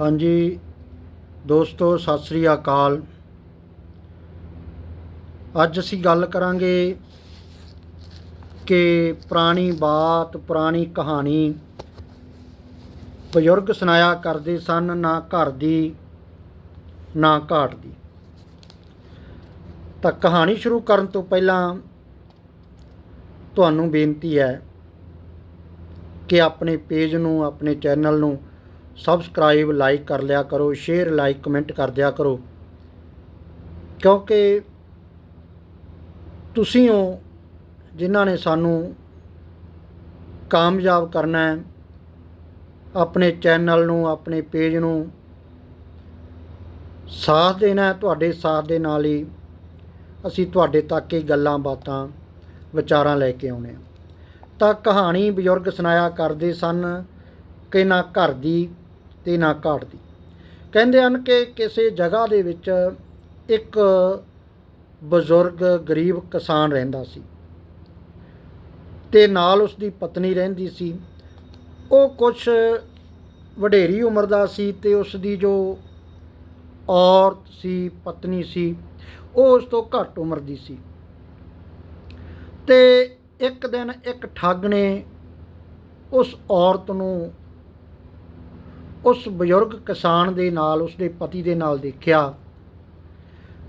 ਹਾਂਜੀ, ਦੋਸਤੋ, ਸਤਿ ਸ੍ਰੀ ਅਕਾਲ। ਅੱਜ ਅਸੀਂ ਗੱਲ ਕਰਾਂਗੇ ਕਿ ਪੁਰਾਣੀ ਬਾਤ, ਪੁਰਾਣੀ ਕਹਾਣੀ ਬਜ਼ੁਰਗ ਸੁਣਾਇਆ ਕਰਦੇ ਸਨ, ਨਾ ਘਰ ਦੀ, ਨਾ ਘਾਟ ਦੀ। ਤਾਂ ਕਹਾਣੀ ਸ਼ੁਰੂ ਕਰਨ ਤੋਂ ਪਹਿਲਾਂ ਤੁਹਾਨੂੰ ਬੇਨਤੀ ਹੈ ਕਿ ਆਪਣੇ ਪੇਜ ਨੂੰ, ਆਪਣੇ ਚੈਨਲ ਨੂੰ ਸਬਸਕ੍ਰਾਈਬ, ਲਾਈਕ ਕਰ ਲਿਆ ਕਰੋ, ਸ਼ੇਅਰ, ਲਾਈਕ, ਕਮੈਂਟ ਕਰ ਦਿਆ ਕਰੋ। ਕਿਉਂਕਿ ਤੁਸੀਂ ਹੋ ਜਿਨ੍ਹਾਂ ਨੇ ਸਾਨੂੰ ਕਾਮਯਾਬ ਕਰਨਾ ਹੈ, ਆਪਣੇ ਚੈਨਲ ਨੂੰ, ਆਪਣੇ ਪੇਜ ਨੂੰ ਸਾਥ ਦੇਣਾ ਤੁਹਾਡੇ ਸਾਥ ਦੇ ਨਾਲ ਹੀ ਅਸੀਂ ਤੁਹਾਡੇ ਤੱਕ ਇਹ ਗੱਲਾਂ, ਬਾਤਾਂ, ਵਿਚਾਰਾਂ ਲੈ ਕੇ ਆਉਣੇ ਤਾਂ ਕਹਾਣੀ ਬਜ਼ੁਰਗ ਸੁਣਾਇਆ ਕਰਦੇ ਸਨ ਕਿ ਨਾ ਘਰ ਦੀ ਤੇ ਨਾ ਘਾਟ ਦੀ ਕਹਿੰਦੇ ਹਨ ਕਿ ਕਿਸੇ ਜਗ੍ਹਾ ਦੇ ਵਿੱਚ ਇੱਕ ਬਜ਼ੁਰਗ, ਗਰੀਬ ਕਿਸਾਨ ਰਹਿੰਦਾ ਸੀ ਤੇ ਨਾਲ ਉਸ ਦੀ ਪਤਨੀ ਰਹਿੰਦੀ ਸੀ। ਉਹ ਕੁਝ ਵਡੇਰੀ ਉਮਰ ਦਾ ਸੀ ਤੇ ਉਸ ਦੀ ਜੋ ਔਰਤ ਸੀ, ਪਤਨੀ ਸੀ, ਉਹ ਉਸ ਤੋਂ ਘੱਟ ਉਮਰ ਦੀ ਸੀ। ਤੇ ਇੱਕ ਦਿਨ ਇੱਕ ਠੱਗ ਨੇ ਉਸ ਔਰਤ ਨੂੰ ਉਸ ਬਜ਼ੁਰਗ ਕਿਸਾਨ ਦੇ ਨਾਲ, ਉਸਦੇ ਪਤੀ ਦੇ ਨਾਲ ਦੇਖਿਆ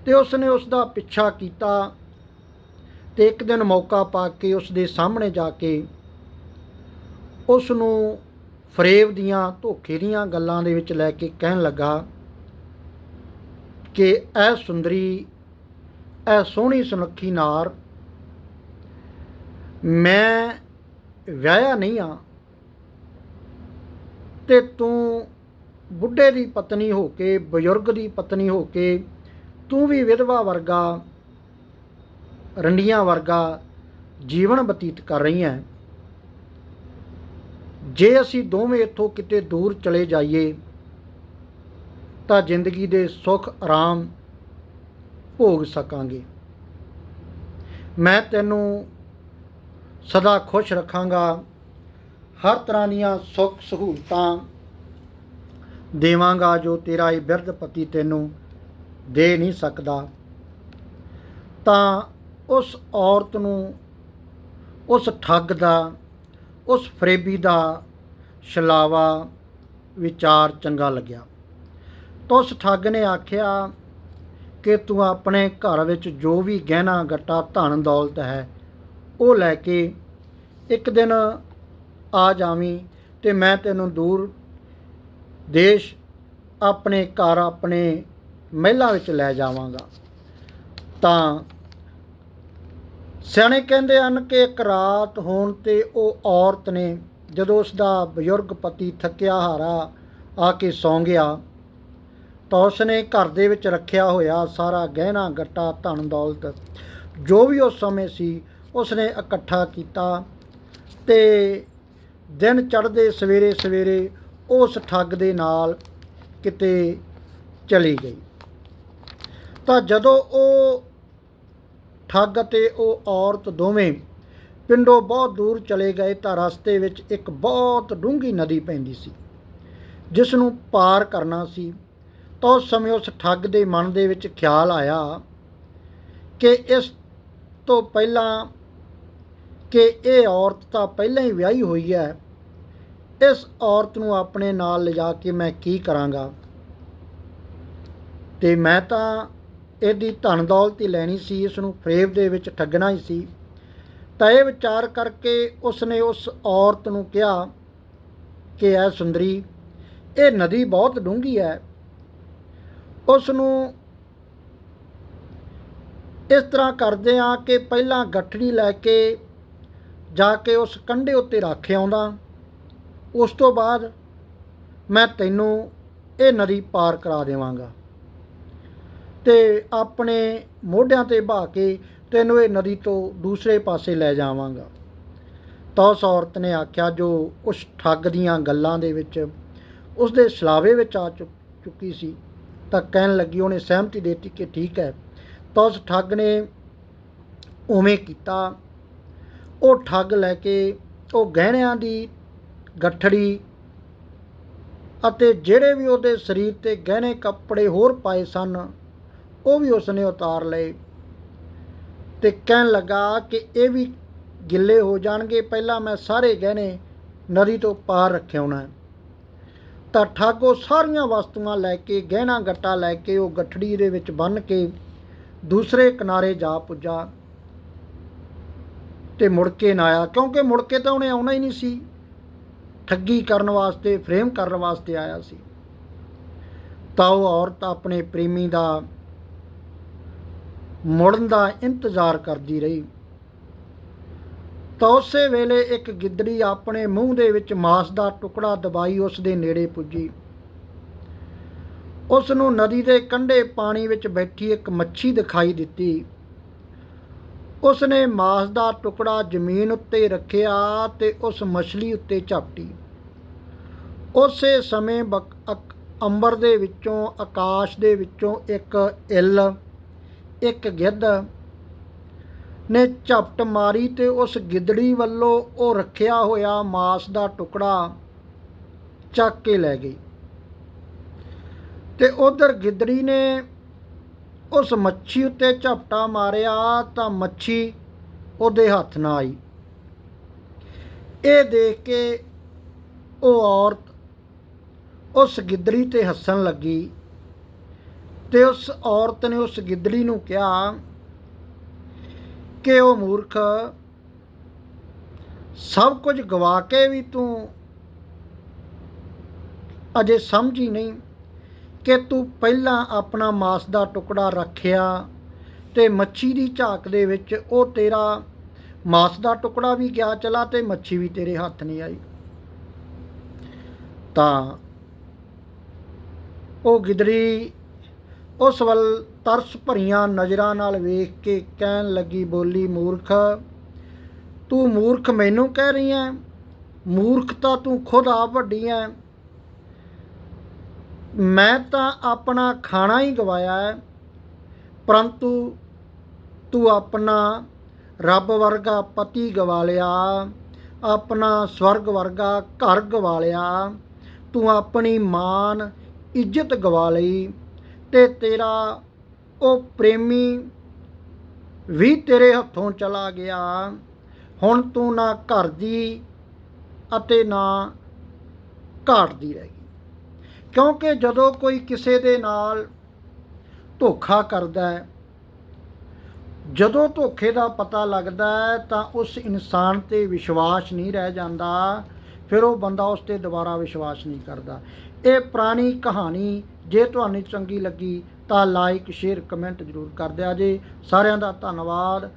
ਤੇ ਉਸਨੇ ਉਸ ਦਾ ਪਿੱਛਾ ਕੀਤਾ ਤੇ ਇੱਕ ਦਿਨ ਮੌਕਾ ਪਾ ਕੇ ਉਸ ਦੇ ਸਾਹਮਣੇ ਜਾ ਕੇ ਉਸ ਨੂੰ ਫਰੇਬ ਦੀਆਂ, ਧੋਖੇ ਦੀਆਂ ਗੱਲਾਂ ਦੇ ਵਿੱਚ ਲੈ ਕੇ ਕਹਿਣ ਲੱਗਾ ਕਿ ਐ ਸੁੰਦਰੀ, ਐ ਸੋਹਣੀ ਸੁਨੱਖੀ ਨਾਰ, ਮੈਂ ਵਿਆਹਿਆ ਨਹੀਂ ਆ। ਤੇ ਤੂੰ ਬੁੱਢੇ ਦੀ ਪਤਨੀ ਹੋ ਕੇ, ਬਜ਼ੁਰਗ ਦੀ ਪਤਨੀ ਹੋ ਕੇ, ਤੂੰ ਵੀ ਵਿਧਵਾ ਵਰਗਾ, ਰੰਡੀਆਂ ਵਰਗਾ ਜੀਵਨ ਬਤੀਤ ਕਰ ਰਹੀ ਹੈ। ਜੇ ਅਸੀਂ ਦੋਵੇਂ ਇੱਥੋਂ ਕਿਤੇ ਦੂਰ ਚਲੇ ਜਾਈਏ, ਤਾਂ ਜ਼ਿੰਦਗੀ ਦੇ ਸੁੱਖ, ਆਰਾਮ ਭੋਗ ਸਕਾਂਗੇ। ਮੈਂ ਤੈਨੂੰ ਸਦਾ ਖੁਸ਼ ਰੱਖਾਂਗਾ। ਹਰ ਤਰ੍ਹਾਂ ਦੀਆਂ ਸੁੱਖ ਸਹੂਲਤਾਂ ਦੇਵਾਂਗਾ ਜੋ ਤੇਰਾ ਇਹ ਬਿਰਧ ਪਤੀ ਤੈਨੂੰ ਦੇ ਨਹੀਂ ਸਕਦਾ। ਤਾਂ ਉਸ ਔਰਤ ਨੂੰ, ਉਸ ਠੱਗ ਦਾ, ਉਸ ਫਰੇਬੀ ਦਾ ਛਲਾਵਾ ਵਿਚਾਰ ਚੰਗਾ ਲੱਗਿਆ। ਤਾਂ ਉਸ ਠੱਗ ਨੇ ਆਖਿਆ ਕਿ ਤੂੰ ਆਪਣੇ ਘਰ ਵਿੱਚ ਜੋ ਵੀ ਗਹਿਣਾ ਗੱਟਾ ਧਨ ਦੌਲਤ ਹੈ, ਉਹ ਲੈ ਕੇ ਇੱਕ ਦਿਨ ਆ ਜਾਵੀਂ ਤੇ ਮੈਂ ਤੈਨੂੰ ਦੂਰ ਦੇਸ਼ ਆਪਣੇ ਘਰ ਆਪਣੇ ਮਹਿਲਾਂ ਵਿੱਚ ਲੈ ਜਾਵਾਂਗਾ। ਤਾਂ ਸਿਆਣੇ ਕਹਿੰਦੇ ਹਨ ਕਿ ਇੱਕ ਰਾਤ ਹੋਣ ਤੇ ਉਹ ਔਰਤ ਨੇ ਜਦੋਂ ਉਸ ਦਾ ਬਜ਼ੁਰਗ ਪਤੀ ਥੱਕਿਆ ਹਾਰਾ ਆ ਕੇ ਸੌਂ ਗਿਆ, ਤਾਂ ਉਸ ਨੇ ਘਰ ਦੇ ਵਿੱਚ ਰੱਖਿਆ ਹੋਇਆ ਸਾਰਾ ਗਹਿਣਾ, ਗੱਟਾ, ਧਨ, ਦੌਲਤ ਜੋ ਵੀ ਉਸ ਸਮੇਂ ਸੀ ਉਸ ਨੇ ਇਕੱਠਾ ਕੀਤਾ ਤੇ ਦਿਨ ਚੜ੍ਹਦੇ ਸਵੇਰੇ ਸਵੇਰੇ ਉਸ ਠੱਗ ਦੇ ਨਾਲ ਕਿਤੇ ਚਲੀ ਗਈ। ਤਾਂ ਜਦੋਂ ਉਹ ਠੱਗ ਅਤੇ ਉਹ ਔਰਤ ਦੋਵੇਂ ਪਿੰਡੋਂ ਬਹੁਤ ਦੂਰ ਚਲੇ ਗਏ ਤਾਂ ਰਸਤੇ ਵਿੱਚ ਇੱਕ ਬਹੁਤ ਡੂੰਘੀ ਨਦੀ ਪੈਂਦੀ ਸੀ ਜਿਸ ਨੂੰ ਪਾਰ ਕਰਨਾ ਸੀ। ਤਾਂ ਉਸ ਸਮੇਂ ਉਸ ਠੱਗ ਦੇ ਮਨ ਦੇ ਵਿੱਚ ਖਿਆਲ ਆਇਆ ਕਿ ਇਸ ਤੋਂ ਪਹਿਲਾਂ ਕਿ ਇਹ ਔਰਤ ਤਾਂ ਪਹਿਲਾਂ ਹੀ ਵਿਆਹੀ ਹੋਈ ਹੈ। ਇਸ ਔਰਤ ਨੂੰ ਆਪਣੇ ਨਾਲ ਲਿਜਾ ਕੇ ਮੈਂ ਕੀ ਕਰਾਂਗਾ? ਤੇ ਮੈਂ ਤਾਂ ਇਹਦੀ ਧਨ ਦੌਲਤ ਹੀ ਲੈਣੀ ਸੀ ਇਸ ਨੂੰ ਫਰੇਬ ਦੇ ਵਿੱਚ ਠੱਗਣਾ ਹੀ ਸੀ। ਤਾਂ ਇਹ ਵਿਚਾਰ ਕਰਕੇ ਉਸ ਨੇ ਉਸ ਔਰਤ ਨੂੰ ਕਿਹਾ ਕਿ, ਐ ਸੁੰਦਰੀ, ਇਹ ਨਦੀ ਬਹੁਤ ਡੂੰਘੀ ਹੈ। ਉਸ ਨੂੰ ਇਸ ਤਰ੍ਹਾਂ ਕਰਦੇ ਆ ਕਿ ਪਹਿਲਾਂ ਗੱਠੜੀ ਲੈ ਕੇ ਜਾ ਕੇ ਉਸ ਕੰਢੇ ਉੱਤੇ ਰੱਖ ਆਉਂਦਾ। ਉਸ ਤੋਂ ਬਾਅਦ ਮੈਂ ਤੈਨੂੰ ਇਹ ਨਦੀ ਪਾਰ ਕਰਾ ਦੇਵਾਂਗਾ ਤੇ ਆਪਣੇ ਮੋਢਿਆਂ ਤੇ ਬਹਾ ਕੇ ਤੈਨੂੰ ਇਹ ਨਦੀ ਤੋਂ ਦੂਸਰੇ ਪਾਸੇ ਲੈ ਜਾਵਾਂਗਾ। ਤਾਂ ਉਸ ਔਰਤ ਨੇ ਆਖਿਆ, ਜੋ ਉਸ ਠੱਗ ਦੀਆਂ ਗੱਲਾਂ ਦੇ ਵਿੱਚ, ਉਸ ਦੇ ਸਲਾਵੇ ਵਿੱਚ ਆ ਚੁੱਕ- ਚੁੱਕੀ ਸੀ, ਤਾਂ ਕਹਿਣ ਲੱਗੀ, ਉਹਨੇ ਸਹਿਮਤੀ ਦੇ ਦਿੱਤੀ ਕਿ ਠੀਕ ਹੈ। ਤਾਂ ਉਸ ਠੱਗ ਨੇ ਉਵੇਂ ਕੀਤਾ। ਉਹ ਠੱਗ ਲੈ ਕੇ ਉਹ ਗਹਿਣਿਆਂ ਦੀ ਗੱਠੜੀ ਅਤੇ ਜਿਹੜੇ ਵੀ ਉਹਦੇ ਸਰੀਰ ਤੇ ਗਹਿਣੇ ਕੱਪੜੇ ਹੋਰ ਪਾਏ ਸਨ, ਉਹ ਵੀ ਉਸਨੇ ਉਤਾਰ ਲਏ ਤੇ ਕਹਿਣ ਲੱਗਾ ਕਿ ਇਹ ਵੀ ਗਿੱਲੇ ਹੋ ਜਾਣਗੇ, ਪਹਿਲਾਂ ਮੈਂ ਸਾਰੇ ਗਹਿਣੇ ਨਦੀ ਤੋਂ ਪਾਰ ਰੱਖਿਆਉਣਾ ਤਾਂ ਠਾਗੋ ਸਾਰੀਆਂ ਵਸਤੂਆਂ ਲੈ ਕੇ, ਗਹਿਣਾ ਗੱਟਾ ਲੈ ਕੇ, ਉਹ ਗੱਠੜੀ ਦੇ ਵਿੱਚ ਬੰਨ੍ਹ ਕੇ ਦੂਸਰੇ ਕਿਨਾਰੇ ਜਾ ਪੁੱਜਾ। ਤੇ ਮੁੜ ਕੇ ਨਾ ਆਇਆ, ਕਿਉਂਕਿ ਮੁੜ ਕੇ ਤਾਂ ਉਹਨੇ ਆਉਣਾ ਹੀ ਨਹੀਂ ਸੀ। ਠੱਗੀ ਕਰਨ ਵਾਸਤੇ, ਫਰੇਮ ਕਰਨ ਵਾਸਤੇ ਆਇਆ ਸੀ। ਤਾਂ ਉਹ ਔਰਤ ਆਪਣੇ ਪ੍ਰੇਮੀ ਦਾ ਮੁੜਨ ਦਾ ਇੰਤਜ਼ਾਰ ਕਰਦੀ ਰਹੀ। ਤਾਂ ਉਸੇ ਵੇਲੇ ਇੱਕ ਗਿੱਦੜੀ ਆਪਣੇ ਮੂੰਹ ਦੇ ਵਿੱਚ ਮਾਸ ਦਾ ਟੁਕੜਾ ਦਬਾਈ ਉਸ ਦੇ ਨੇੜੇ ਪੁੱਜੀ। ਉਸ ਨੂੰ ਨਦੀ ਦੇ ਕੰਢੇ ਪਾਣੀ ਵਿੱਚ ਬੈਠੀ ਇੱਕ ਮੱਛੀ ਦਿਖਾਈ ਦਿੱਤੀ। ਉਸ ਨੇ ਮਾਸ ਦਾ ਟੁਕੜਾ ਜ਼ਮੀਨ ਉੱਤੇ ਰੱਖਿਆ ਤੇ ਉਸ ਮਛਲੀ ਉੱਤੇ ਝਪਟੀ ਉਸੇ ਸਮੇਂ ਬਕ- ਅੰਬਰ ਦੇ ਵਿੱਚੋਂ, ਆਕਾਸ਼ ਦੇ ਵਿੱਚੋਂ ਇੱਕ ਇੱਲ, ਇੱਕ ਗਿੱਧ ਨੇ ਝਪਟ ਮਾਰੀ ਤੇ ਉਸ ਗਿੱਦੜੀ ਵੱਲੋਂ ਉਹ ਰੱਖਿਆ ਹੋਇਆ ਮਾਸ ਦਾ ਟੁਕੜਾ ਚੱਕ ਕੇ ਲੈ ਗਈ। ਤੇ ਉਧਰ ਗਿੱਦੜੀ ਨੇ ਉਸ ਮੱਛੀ ਉੱਤੇ ਝਪਟਾ ਮਾਰਿਆ ਤਾਂ ਮੱਛੀ ਉਹਦੇ ਹੱਥ ਨਾ ਆਈ। ਇਹ ਦੇਖ ਕੇ ਉਹ ਔਰਤ ਉਸ ਗਿੱਦੜੀ ਤੇ ਹੱਸਣ ਲੱਗੀ ਤੇ ਉਸ ਔਰਤ ਨੇ ਉਸ ਗਿੱਦੜੀ ਨੂੰ ਕਿਹਾ ਕਿ ਉਹ ਮੂਰਖ, ਸਭ ਕੁਝ ਗਵਾ ਕੇ ਵੀ ਤੂੰ ਅਜੇ ਸਮਝੀ ਨਹੀਂ ਕਿ ਤੂੰ ਪਹਿਲਾਂ ਆਪਣਾ ਮਾਸ ਦਾ ਟੁਕੜਾ ਰੱਖਿਆ ਤੇ ਮੱਛੀ ਦੀ ਝਾਕ ਦੇ ਵਿੱਚ ਉਹ ਤੇਰਾ ਮਾਸ ਦਾ ਟੁਕੜਾ ਵੀ ਗਿਆ ਚਲਾ ਤੇ ਮੱਛੀ ਵੀ ਤੇਰੇ ਹੱਥ ਨਹੀਂ ਆਈ। ਤਾਂ ਉਹ ਗਿਦੜੀ ਉਸ ਵੱਲ ਤਰਸ ਭਰੀਆਂ ਨਜ਼ਰਾਂ ਨਾਲ ਵੇਖ ਕੇ ਕਹਿਣ ਲੱਗੀ, ਬੋਲੀ, ਮੂਰਖ, ਤੂੰ ਮੂਰਖ ਮੈਨੂੰ ਕਹਿ ਰਹੀ ਹੈ? ਮੂਰਖ ਤਾਂ ਤੂੰ ਖੁਦ ਆਪ ਵੱਡੀ ਹੈ? ਮੈਂ ਤਾਂ ਆਪਣਾ ਖਾਣਾ ਹੀ ਗਵਾਇਆ ਹੈ, ਪਰੰਤੂ ਤੂੰ ਆਪਣਾ ਰੱਬ ਵਰਗਾ ਪਤੀ ਗਵਾ ਲਿਆ, ਆਪਣਾ ਸਵਰਗ ਵਰਗਾ ਘਰ ਗਵਾ ਲਿਆ, ਤੂੰ ਆਪਣੀ ਮਾਨ, ਇੱਜ਼ਤ ਗਵਾ ਲਈ ਤੇ ਤੇਰਾ ਉਹ ਪ੍ਰੇਮੀ ਵੀ ਤੇਰੇ ਹੱਥੋਂ ਚਲਾ ਗਿਆ। ਹੁਣ ਤੂੰ ਨਾ ਘਰ ਦੀ ਅਤੇ ਨਾ ਘਾਟ ਦੀ ਰਹਿ ਗਈ। ਕਿਉਂਕਿ ਜਦੋਂ ਕੋਈ ਕਿਸੇ ਦੇ ਨਾਲ ਧੋਖਾ ਕਰਦਾ ਹੈ, ਜਦੋਂ ਧੋਖੇ ਦਾ ਪਤਾ ਲੱਗਦਾ ਹੈ, ਤਾਂ ਉਸ ਇਨਸਾਨ ਤੇ ਵਿਸ਼ਵਾਸ ਨਹੀਂ ਰਹਿ ਜਾਂਦਾ, ਫਿਰ ਉਹ ਬੰਦਾ ਉਸ ਤੇ ਦੁਬਾਰਾ ਵਿਸ਼ਵਾਸ ਨਹੀਂ ਕਰਦਾ। ਇਹ ਪੁਰਾਣੀ ਕਹਾਣੀ ਜੇ ਤੁਹਾਨੂੰ ਚੰਗੀ ਲੱਗੀ ਤਾਂ ਲਾਈਕ ਸ਼ੇਅਰ ਕਮੈਂਟ ਜ਼ਰੂਰ ਕਰ ਦਿਆ ਜੇ। ਸਾਰਿਆਂ ਦਾ ਧੰਨਵਾਦ।